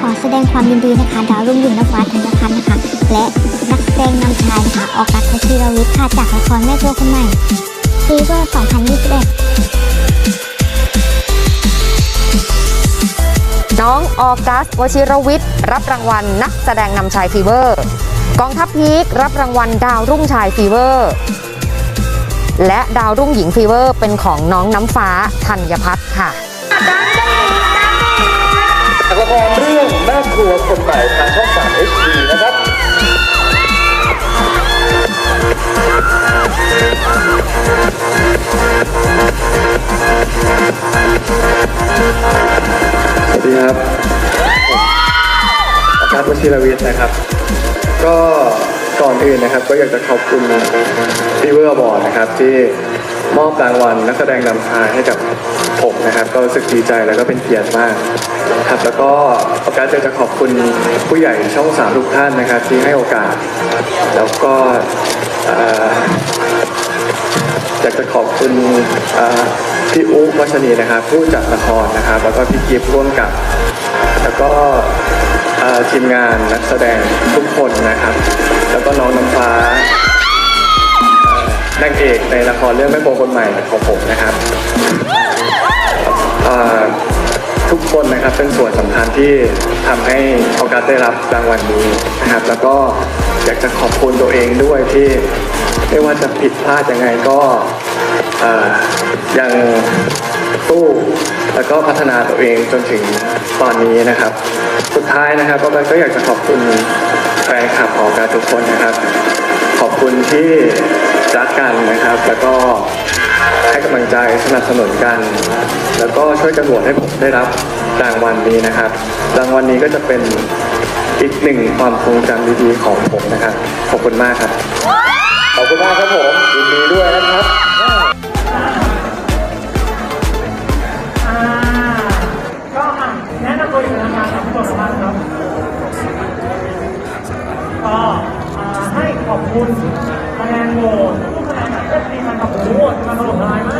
ขอแสดงความยินดีนะคะ ดาวรุ่งหญิงนฟ้าธัญพัฒน์นะคะ และนักแสดงนำชายนะคะออกัสชีรวิทย์ค่ะจากละครแม่ตัวคนใหม่ฟีเวอร์2021 น้องออกัสวชิรวิทย์รับรางวัลนักแสดงนำชายฟีเวอร์ กองทัพพีครับรางวัลดาวรุ่งชายฟีเวอร์ และดาวรุ่งหญิงฟีเวอร์เป็นของน้องน้ำฟ้าธัญพัฒน์ค่ะ ดีครับอาจารย์วชิรวิทย์นะครับ ก็ก่อนอื่นนะครับ ก็อยากจะขอบคุณฟีเวอร์บอร์ดนะครับ ที่มอบรางวัลนักแสดงนำชายให้กับผมนะครับ ก็รู้สึกดีใจแล้วก็เป็นเกียรติมากครับ แล้วก็โอกาสจะจะขอบคุณผู้ใหญ่ช่องสามทุกท่านนะครับ ที่ให้โอกาส แล้วก็ากจะขอบคุณพี่อุ๊วัชนีนะครับ ผู้จัดละครนะครับ แล้วก็พี่กิฟต์ร่วมกับ แล้วก็ทีมงานนักแสดงทุกคนนะครับ แล้วก็น้องน้ำฟ้านางเอกในละครเรื่องแม่โบคนใหม่ของผมนะครับทุกคนนะครับเป็นส่วนสำคัญที่ทำให้โอกาสได้รับรางวัลนี้นะครับ แล้วก็อยากจะขอบคุณตัวเองด้วยที่ ไม่ว่าจะผิดพลาดยังไงก็ยังสู้แล้วก็พัฒนาตัวเองจนถึงตอนนี้นะครับ สุดท้ายนะครับก็ก็อยากจะขอบคุณแฟนคลับของการทุกคนนะครับ ขอบคุณที่รักกันนะครับ แล้วก็ให้กำลังใจสนับสนุนกัน แล้วก็ช่วยกันโหวตให้ผมได้รับรางวัลนี้นะครับ รางวัลนี้ก็จะเป็นอีกหนึ่งความทรงจำดีๆของผมนะครับ ขอบคุณมากครับาครับผมยินดีด้วยนะครับอ่าก็อะแนะนำตัยู่นะคะงหมดสามารถครับก็ให้ขอบคุณคะแนนโหวตทุกคะแนนที่ได้คะแนนแบบโหวตมันถล่มทลายมาก